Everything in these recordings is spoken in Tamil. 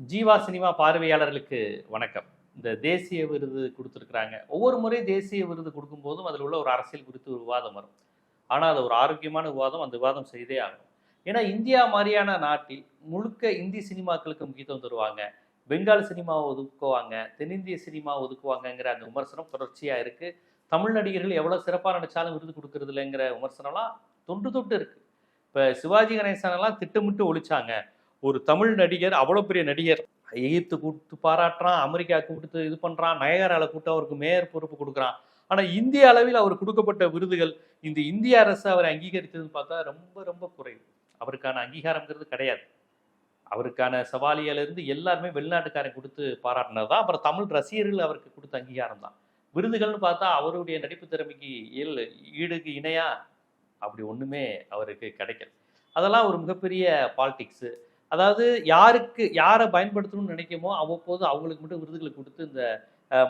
ஜீவா சினிமா பார்வையாளர்களுக்கு வணக்கம். இந்த தேசிய விருது கொடுத்துருக்குறாங்க. ஒவ்வொரு முறை தேசிய விருது கொடுக்கும்போதும் அதில் உள்ள ஒரு அரசியல் குறித்து ஒரு விவாதம் வரும். ஆனால் அது ஒரு ஆரோக்கியமான விவாதம் அந்த விவாதம் செய்தே ஆகும் ஏன்னா இந்தியா மாதிரியான நாட்டில் முழுக்க இந்தி சினிமாக்களுக்கு முக்கியத்துவம் தருவாங்க. பெங்கால் சினிமாவை ஒதுக்குவாங்க தென்னிந்திய சினிமா ஒதுக்குவாங்கங்கிற அந்த விமர்சனம் தொடர்ச்சியாக இருக்குது தமிழ் நடிகர்கள் எவ்வளோ சிறப்பாக நடித்தாலும் விருது கொடுக்கறது இல்லைங்கிற விமர்சனம்லாம் தொன்று தொட்டு இருக்குது இப்போ சிவாஜி கணேசனெல்லாம் திட்டமிட்டு ஒழிச்சாங்க. ஒரு தமிழ் நடிகர் அவ்வளோ பெரிய நடிகர் எகிப்து கூப்பிட்டு பாராட்டுறான் அமெரிக்கா கூப்பிட்டு இது பண்ணுறான் நயகரால கூப்பிட்டு அவருக்கு மேயர் பொறுப்பு கொடுக்குறான். ஆனால் இந்திய அளவில் அவர் கொடுக்கப்பட்ட விருதுகள் இந்த இந்திய அரசு அவரை அங்கீகரித்ததுன்னு பார்த்தா ரொம்ப ரொம்ப குறைவு. அவருக்கான அங்கீகாரங்கிறது கிடையாது. அவருக்கான சவாலியிலிருந்து எல்லாருமே வெளிநாட்டுக்காரன் கொடுத்து பாராட்டினது தான். அப்புறம் தமிழ் ரசிகர்கள் அவருக்கு கொடுத்த அங்கீகாரம் தான். விருதுகள்னு பார்த்தா அவருடைய நடிப்பு திறமைக்கு இயல் ஈடுக்கு இணையாக அப்படி ஒன்றுமே அவருக்கு கிடைக்கல. அதெல்லாம் ஒரு மிகப்பெரிய பாலிடிக்ஸு அதாவது யாருக்கு யாரை பயன்படுத்தணும்னு நினைக்குமோ அவ்வப்போது அவங்களுக்கு மட்டும் விருதுகளை கொடுத்து இந்த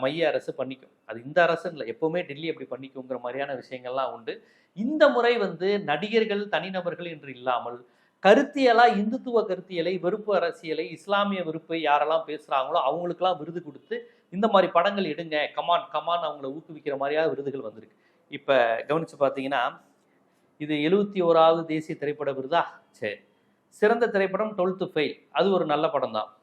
மைய அரசு பண்ணிக்கும். அது இந்த அரசு இல்லை. எப்போவுமே டெல்லி அப்படி பண்ணிக்குங்கிற மாதிரியான விஷயங்கள்லாம் உண்டு. இந்த முறை வந்து நடிகர்கள் தனிநபர்கள் என்று இல்லாமல் கருத்தியலா இந்துத்துவ கருத்தியலை வெறுப்பு அரசியலை இஸ்லாமிய வெறுப்பை யாரெல்லாம் பேசுகிறாங்களோ அவங்களுக்கெல்லாம் விருது கொடுத்து இந்த மாதிரி படங்கள் எடுங்க கமான் கமான் அவங்கள ஊக்குவிக்கிற மாதிரியாக விருதுகள் வந்திருக்கு. இப்போ கவனித்து பார்த்தீங்கன்னா இது எழுபத்தி ஓராவது தேசிய திரைப்பட விருதா? சரி. சிறந்த திரைப்படம் டுவெல்த்து ஃபெயில். அது ஒரு நல்ல படம் தான்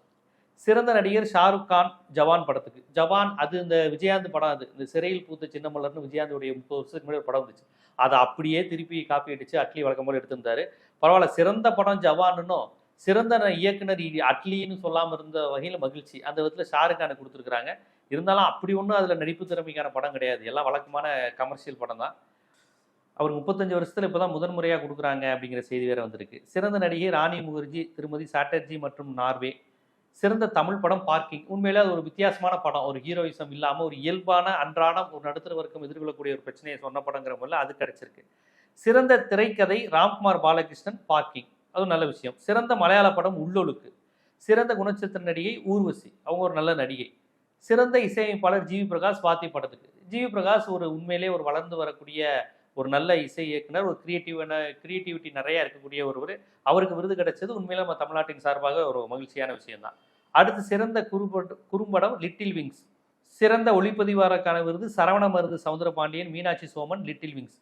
சிறந்த நடிகர் ஷாருக் கான் ஜவான் படத்துக்கு. ஜவான் அது இந்த விஜயாந்த் படம் அது. இந்த சிறையில் பூத்த சின்னமலர்னு விஜயாந்தோடைய முப்பது வருஷத்துக்கு முன்னாடி ஒரு படம் வந்துச்சு. அதை அப்படியே திருப்பி காப்பி அடித்து அட்லி வழக்கம் போல எடுத்திருந்தாரு. பரவாயில்ல சிறந்த படம் ஜவான்னும் சிறந்த ந- இயக்குனர் அட்லின்னு சொல்லாமல் இருந்த வகையில் மகிழ்ச்சி. அந்த விதத்தில் ஷாருக் கானை கொடுத்துருக்குறாங்க. இருந்தாலும் அப்படி ஒன்றும் அதில் நடிப்பு திறமைக்கான படம் கிடையாது. எல்லாம் வழக்கமான கமர்ஷியல் படம் தான் அவர் முப்பத்தஞ்சு வருஷத்தில் இப்பதான் முதன் முறையாக கொடுக்குறாங்க அப்படிங்கிற செய்தி வேறு வந்திருக்கு. சிறந்த நடிகை ராணி முகர்ஜி திருமதி சாட்டர்ஜி மற்றும் நார்வே. சிறந்த தமிழ் படம் பார்க்கிங். உண்மையில அது ஒரு வித்தியாசமான படம். ஒரு ஹீரோயிசம் இல்லாமல் ஒரு இயல்பான அன்றாடம் ஒரு நடுத்தர வர்க்கம் எதிர்கொள்ளக்கூடிய ஒரு பிரச்சனையை சொன்ன படங்கிற போல அது கிடைச்சிருக்கு. சிறந்த திரைக்கதை ராம்குமார் பாலகிருஷ்ணன் பார்க்கிங். அது நல்ல விஷயம். சிறந்த மலையாள படம் உள்ளொழுக்கு. சிறந்த குணச்சித்திர நடிகை ஊர்வசி. அவங்க ஒரு நல்ல நடிகை. சிறந்த இசையமைப்பாளர் ஜிவி பிரகாஷ் வாத்தி படத்துக்கு. ஜிவி பிரகாஷ் ஒரு உண்மையிலே ஒரு வளர்ந்து வரக்கூடிய ஒரு நல்ல இசை இயக்குனர் ஒரு கிரியேட்டிவான கிரியேட்டிவிட்டி நிறைய இருக்கக்கூடிய ஒருவர். அவருக்கு விருது கிடைச்சது உண்மையில நம்ம தமிழ்நாட்டின் சார்பாக ஒரு மகிழ்ச்சியான விஷயம்தான். அடுத்து சிறந்த குறும்பட குறும்படம் லிட்டில் விங்ஸ் சிறந்த ஒளிப்பதிவாரக்கான விருது சரவண மருது சவுந்தரபாண்டியன் மீனாட்சி சோமன் லிட்டில் விங்ஸ்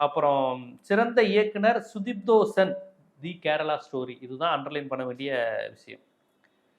அப்புறம் சிறந்த இயக்குனர் சுதீப்தோ சென் தி கேரளா ஸ்டோரி இதுதான் அண்டர்லைன் பண்ண வேண்டிய விஷயம்.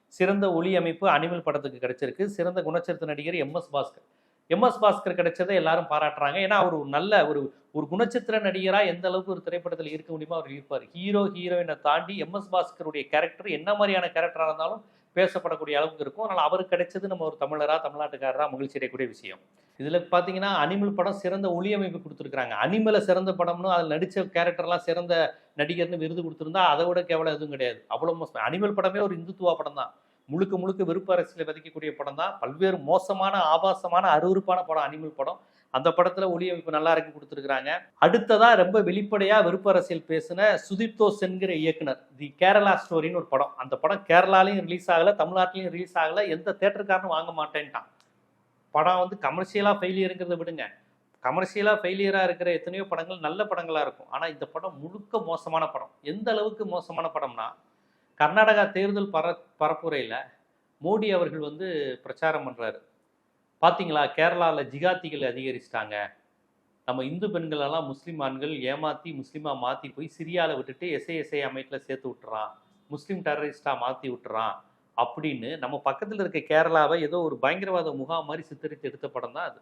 சிறந்த ஒளி அமைப்பு அனிமல் படத்துக்கு கிடைச்சிருக்கு. சிறந்த குணச்சரித்த நடிகர் M S Bhaskar. MS Bhaskar கிடைச்சதை எல்லாரும் பாராட்டுறாங்க. ஏன்னா அவர் ஒரு நல்ல ஒரு ஒரு குணச்சித்திர நடிகராக எந்த அளவுக்கு ஒரு திரைப்படத்தில் இருக்க முடியுமோ அவர் இருப்பார். ஹீரோ ஹீரோயினை தாண்டி எம்எஸ் பாஸ்கருடைய கேரக்டர் என்ன மாதிரியான கேரக்டராக இருந்தாலும் பேசப்படக்கூடிய அளவுக்கு இருக்கும். அதனால் அவருக்கு கிடைச்சது நம்ம ஒரு தமிழராக தமிழ்நாட்டுக்காரராக மகிழ்ச்சி அடையக்கூடிய விஷயம். இதில் பார்த்தீங்கன்னா அனிமல் படம் சிறந்த ஒளி அமைப்பு கொடுத்துருக்காங்க அனிமலை சிறந்த படம்னு அதில் நடித்த கேரக்டர்லாம் சிறந்த நடிகர்னு விருது கொடுத்துருந்தா அதை விட கேவலம் எதுவும் கிடையாது. அவ்வளோ மோசம். அனிமல் படமே ஒரு இந்துத்துவா படம் தான் முழுக்க முழுக்க விருப்ப அரசியலை விதைக்கக்கூடிய படம் தான் பல்வேறு மோசமான ஆபாசமான அருவருப்பான படம் அனிமல் படம். அந்த படத்துல ஒளி அமைப்பு நல்லா இருக்கு கொடுத்துருக்காங்க அடுத்ததா ரொம்ப வெளிப்படையா விருப்ப அரசியல் பேசின சுதீப்தோ சென்கிற இயக்குனர் தி கேரளா ஸ்டோரின்னு ஒரு படம். அந்த படம் கேரளாலையும் ரிலீஸ் ஆகல தமிழ்நாட்டிலையும் ரிலீஸ் ஆகல. எந்த தேட்டருக்காரனும் வாங்க மாட்டேன்ட்டான். படம் வந்து கமர்ஷியலா ஃபெயிலியருங்கிறத விடுங்க. கமர்ஷியலா ஃபெயிலியரா இருக்கிற எத்தனையோ படங்கள் நல்ல படங்களா இருக்கும். ஆனா இந்த படம் முழுக்க மோசமான படம். எந்த அளவுக்கு மோசமான படம்னா கர்நாடகா தேர்தல் பர பரப்புரையில் மோடி அவர்கள் வந்து பிரச்சாரம் பண்ணுறாரு பார்த்தீங்களா கேரளாவில் ஜிகாத்திகள் அதிகரிச்சிட்டாங்க. நம்ம இந்து பெண்களெல்லாம் முஸ்லீம் ஆண்கள் ஏமாற்றி முஸ்லீமாக மாற்றி போய் சிரியாவில் விட்டுட்டு எஸ்ஐஎஸ்ஐ அமைப்பில் சேர்த்து விட்டுறான். முஸ்லீம் டெரரிஸ்டாக மாற்றி விட்டுறான் அப்படின்னு நம்ம பக்கத்தில் இருக்க கேரளாவை ஏதோ ஒரு பயங்கரவாத முகாம் மாதிரி சித்தரித்து எடுத்த படம் தான் அது.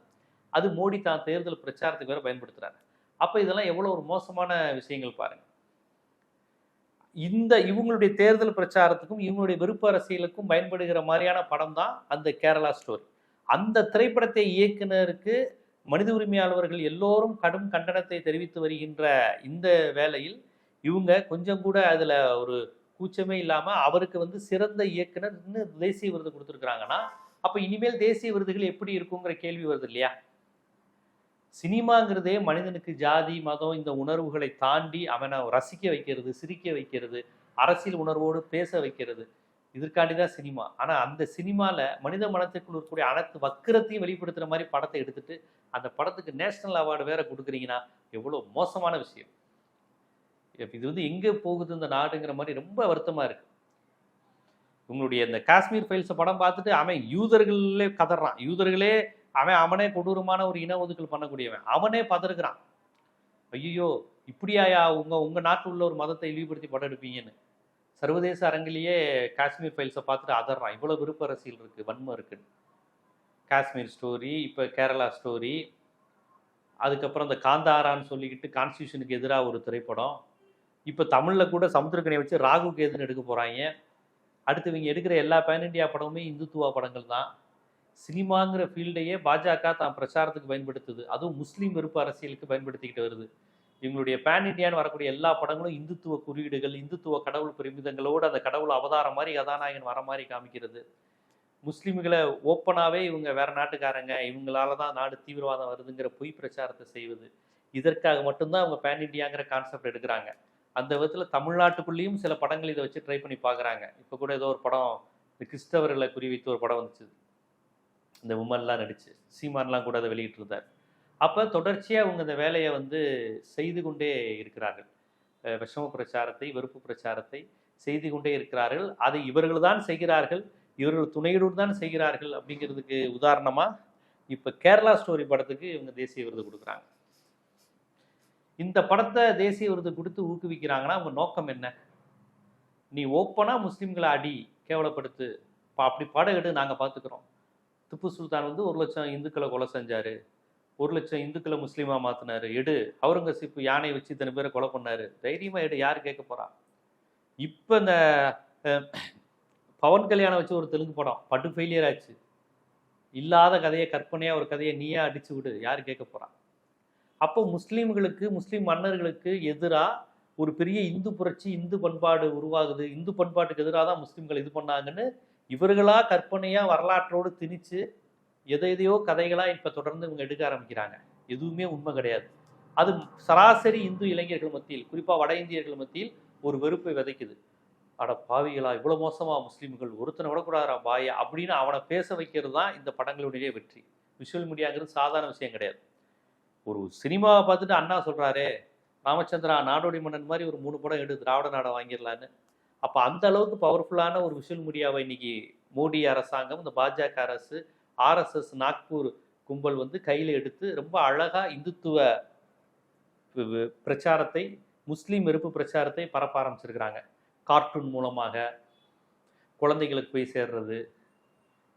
அது மோடி தான் தேர்தல் பிரச்சாரத்துக்கு வேறு பயன்படுத்துகிறார் அப்போ இதெல்லாம் எவ்வளோ ஒரு மோசமான விஷயங்கள் பாருங்க. இந்த இவங்களுடைய தேர்தல் பிரச்சாரத்துக்கும் இவங்களுடைய விருப்ப அரசியலுக்கும் பயன்படுகிற மாதிரியான படம் தான் அந்த கேரளா ஸ்டோரி. அந்த திரைப்படத்தை இயக்குனருக்கு மனித உரிமையாளர்கள் எல்லோரும் கடும் கண்டனத்தை தெரிவித்து வருகின்ற இந்த வேளையில் இவங்க கொஞ்சம் கூட அதில் ஒரு கூச்சமே இல்லாமல் அவருக்கு வந்து சிறந்த இயக்குனர்னு தேசிய விருது கொடுத்துருக்குறாங்கன்னா அப்போ இனிமேல் தேசிய விருதுகள் எப்படி இருக்குங்கிற கேள்வி வருது இல்லையா? சினிமாங்கிறதே மனிதனுக்கு ஜாதி மதம் இந்த உணர்வுகளை தாண்டி அவனை ரசிக்க வைக்கிறது சிரிக்க வைக்கிறது அரசியல் உணர்வோடு பேச வைக்கிறது. இதற்காண்டி தான் சினிமா. ஆனால் அந்த சினிமாவில் மனித மனத்திற்குள் இருக்கக்கூடிய அனைத்து வக்கிரத்தையும் வெளிப்படுத்துகிற மாதிரி படத்தை எடுத்துட்டு அந்த படத்துக்கு நேஷனல் அவார்டு வேற கொடுக்குறீங்கன்னா எவ்வளோ மோசமான விஷயம். இது வந்து எங்கே போகுது இந்த நாடுங்கிற மாதிரி ரொம்ப வருத்தமாக இருக்குது உங்களுடைய இந்த காஷ்மீர் ஃபைல்ஸை படம் பார்த்துட்டு அவன் யூதர்களே கதறான். யூதர்களே அவன் அவனே கொடூரமான ஒரு இன ஒதுக்கல் பண்ணக்கூடியவன். அவனே பதறுகிறான். ஐயோ இப்படியாயா? உங்க உங்க நாட்டில் உள்ள ஒரு மதத்தை இழிவுபடுத்தி படம் எடுப்பீங்கன்னு சர்வதேச அரங்கிலேயே காஷ்மீர் ஃபைல்ஸை பார்த்துட்டு அதறான் இவ்வளோ விருப்ப அரசியல் இருக்கு வன்மம் இருக்குன்னு. காஷ்மீர் ஸ்டோரி இப்போ கேரளா ஸ்டோரி அதுக்கப்புறம் இந்த காந்தாரான்னு சொல்லிக்கிட்டு கான்ஸ்டியூஷனுக்கு எதிராக ஒரு திரைப்படம். இப்போ தமிழில் கூட சமுத்திரக்கனை வச்சு ராகு கேதுன்னு எடுக்க போகிறாங்க அடுத்து இவங்க எடுக்கிற எல்லா பேன் இண்டியா படமுமே இந்துத்துவா படங்கள் தான். சினிமாங்கிற ஃபீல்டையே பாஜக தான் பிரச்சாரத்துக்கு பயன்படுத்துது. அதுவும் முஸ்லீம் வெறுப்பு அரசியலுக்கு பயன்படுத்திக்கிட்டு வருது. இவங்களுடைய பேன் இண்டியான்னு வரக்கூடிய எல்லா படங்களும் இந்துத்துவ குறியீடுகள் இந்துத்துவ கடவுள் பிரமிதங்களோடு அந்த கடவுள் அவதாரம் மாதிரி கதாநாயகன் வர மாதிரி காமிக்கிறது. முஸ்லீம்களை ஓப்பனாகவே இவங்க வேற நாட்டுக்காரங்க இவங்களால தான் நாடு தீவிரவாதம் வருதுங்கிற பொய் பிரச்சாரத்தை செய்வது. இதற்காக மட்டும்தான் அவங்க பேன் இண்டியாங்கிற கான்செப்ட் எடுக்கிறாங்க. அந்த விதத்தில் தமிழ்நாட்டுக்குள்ளேயும் சில படங்கள் இதை வச்சு ட்ரை பண்ணி பார்க்குறாங்க. இப்போ கூட ஏதோ ஒரு படம் இந்த கிறிஸ்தவர்களை குறிவைத்து ஒரு படம் வந்துச்சு. இந்த உமன்லாம் நடிச்சு சீமான்லாம் கூட அதை வெளியிட்டிருந்தார். அப்போ தொடர்ச்சியாக அவங்க இந்த வேலையை வந்து செய்து கொண்டே இருக்கிறார்கள். விஷம பிரச்சாரத்தை வெறுப்பு பிரச்சாரத்தை செய்து கொண்டே இருக்கிறார்கள். அதை இவர்கள் தான் செய்கிறார்கள். இவர்கள் துணையுடன் தான் செய்கிறார்கள் அப்படிங்கிறதுக்கு உதாரணமாக இப்போ கேரளா ஸ்டோரி படத்துக்கு இவங்க தேசிய விருது கொடுக்குறாங்க. இந்த படத்தை தேசிய விருது கொடுத்து ஊக்குவிக்கிறாங்கன்னா அவங்க நோக்கம் என்ன? நீ ஓப்பனாக முஸ்லீம்களை அடி கேவலப்படுத்து பா அப்படி படம் எடு நாங்கள் பார்த்துக்குறோம். திப்பு சுல்தான் வந்து ஒரு லட்சம் இந்துக்களை கொலை செஞ்சார். ஒரு லட்சம் இந்துக்களை முஸ்லீமாக மாற்றினார் எடு அவுரங்கசீப் யானை வச்சு இத்தனை பேரை கொலை பண்ணார். தைரியமாக எடு யார் கேட்க போறா? இப்போ இந்த பவன் கல்யாணம் வச்சு ஒரு தெலுங்கு படம் பட்டு ஃபெயிலியர் ஆச்சு. இல்லாத கதையை கற்பனையாக ஒரு கதையை நீயே அடிச்சு விடு யார் கேட்க போகிறா அப்போ முஸ்லீம்களுக்கு முஸ்லீம் மன்னர்களுக்கு எதிராக ஒரு பெரிய இந்து புரட்சி இந்து பண்பாடு உருவாகுது. இந்து பண்பாட்டுக்கு எதிராக தான் முஸ்லீம்கள் இது பண்ணாங்கன்னு இவர்களா கற்பனையாக வரலாற்றோடு திணிச்சு எதை எதையோ கதைகளாக இப்போ தொடர்ந்து இவங்க எடுக்க ஆரம்பிக்கிறாங்க. எதுவுமே உண்மை கிடையாது. அது சராசரி இந்து இளைஞர்கள் மத்தியில் குறிப்பாக வட இந்தியர்கள் மத்தியில் ஒரு வெறுப்பை விதைக்குது. அட பாவிகளா இவ்வளோ மோசமாக முஸ்லீம்கள் ஒருத்தனை விடக்கூடாதா பாயா அப்படின்னு அவனை பேச வைக்கிறது தான் இந்த படங்களுடைய வெற்றி. விஷுவல் மீடியாங்கிறது சாதாரண விஷயம் கிடையாது. ஒரு சினிமாவை பார்த்துட்டு அண்ணா சொல்கிறாரே ராமச்சந்திரா நாடோடி மன்னன் மாதிரி ஒரு மூணு படம் எடுத்து திராவிட நாடை வாங்கிடலான்னு. அப்போ அந்த அளவுக்கு பவர்ஃபுல்லான ஒரு விஷுவல் மீடியாவை இன்னைக்கு மோடி அரசாங்கம் இந்த பாஜக அரசு ஆர்எஸ்எஸ் நாக்பூர் கும்பல் வந்து கையில் எடுத்து ரொம்ப அழகாக இந்துத்துவ பிரச்சாரத்தை முஸ்லீம் வெறுப்பு பிரச்சாரத்தை பரப்ப ஆரம்பிச்சிருக்கிறாங்க. கார்ட்டூன் மூலமாக குழந்தைகளுக்கு போய் சேர்றது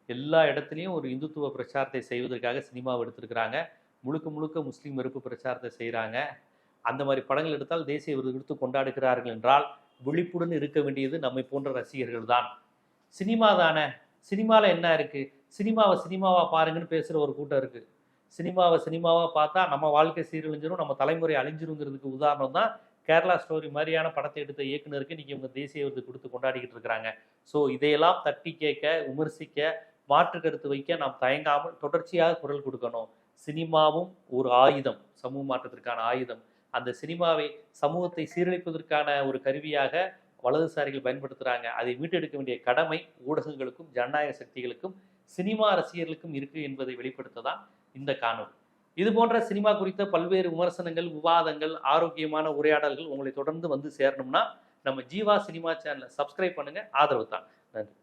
எல்லா இடத்துலையும் ஒரு இந்துத்துவ பிரச்சாரத்தை செய்வதற்காக சினிமாவை எடுத்திருக்கிறாங்க. முழுக்க முழுக்க முஸ்லீம் வெறுப்பு பிரச்சாரத்தை செய்கிறாங்க அந்த மாதிரி படங்கள் எடுத்தால் தேசிய விருது கொடுத்து கொண்டாடுகிறார்கள் என்றால் விழிப்புடன் இருக்க வேண்டியது நம்மை போன்ற ரசிகர்கள் தான் சினிமா தானே சினிமாவில் என்ன இருக்குது சினிமாவை சினிமாவாக பாருங்கன்னு பேசுகிற ஒரு கூட்டம் இருக்குது சினிமாவை சினிமாவாக பார்த்தா நம்ம வாழ்க்கை சீரழிஞ்சிரும் நம்ம தலைமுறை அழிஞ்சிருங்கிறதுக்கு உதாரணம் தான் கேரளா ஸ்டோரி மாதிரியான படத்தை எடுத்த இயக்குனருக்கு இன்றைக்கி இவங்க தேசிய விருது கொடுத்து கொண்டாடிக்கிட்டு இருக்கிறாங்க. ஸோ இதையெல்லாம் தட்டி கேட்க விமர்சிக்க மாற்று கருத்து வைக்க நாம் தயங்காமல் தொடர்ச்சியாக குரல் கொடுக்கணும். சினிமாவும் ஒரு ஆயுதம் சமூக மாற்றத்திற்கான ஆயுதம். அந்த சினிமாவை சமூகத்தை சீரழிப்பதற்கான ஒரு கருவியாக வலதுசாரிகள் பயன்படுத்துகிறாங்க அதை மீட்டெடுக்க வேண்டிய கடமை ஊடகங்களுக்கும் ஜனநாயக சக்திகளுக்கும் சினிமா ரசிகர்களுக்கும் இருக்கு என்பதை வெளிப்படுத்த தான் இந்த காணொலி இது போன்ற சினிமா குறித்த பல்வேறு விமர்சனங்கள் விவாதங்கள் ஆரோக்கியமான உரையாடல்கள் உங்களை தொடர்ந்து வந்து சேரணும்னா நம்ம ஜீவா சினிமா சேனலை சப்ஸ்கிரைப் பண்ணுங்க. ஆதரவு தான். நன்றி.